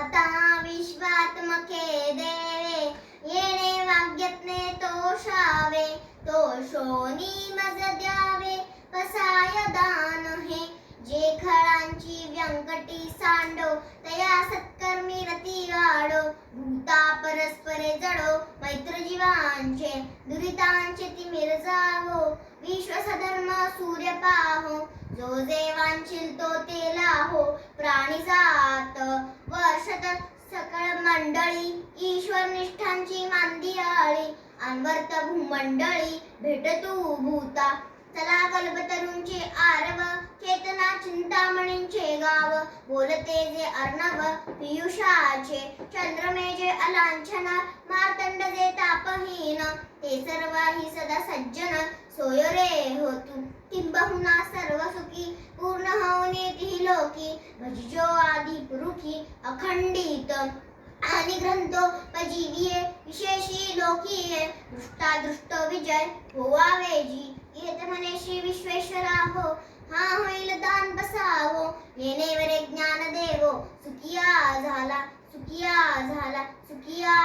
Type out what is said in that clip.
आता विश्वात्मके देवे येणे वाग्यत्ने तोषावे तोषोनी मज द्यावे पसाय दान हे. जे खळांची व्यंकटी सांडो तया सत्कर्मी रती वाढो भूता परस्परे जडो मैत्र जीवांचे दुरितांचे तिमिर जावो विश्वसधर्म सूर्य पाहो जो जे तो ते लाहो प्राणी जात मंडळी ईश्वर निष्ठांची मांदी आळी अनवर्त भूमंडळी भेटतू भूता. चला कल्पतरूंचे आरव चेतना चिंतामणींचे गाव. बोलते जे अर्णव पियुषाचे. चंद्रमेजे अलांछन मार्तंड जे तापहीन. ते सर्वाही सदा सज्जन सोय रे होतू. किंबहुना सर्व सुखी पूर्ण होऊन ती लोकी. भजजो आदि पुरुखी अखंडित. आणि ग्रंथो पजीविये विशेषी लोकीये दृष्टादृष्ट विजय होवावेजी येत म्हणे श्री विश्वेश्वरा हो हा होईल दान बसावो। येणे वरे ज्ञान देवो सुखिया झाला सुखिया झाला सुखिया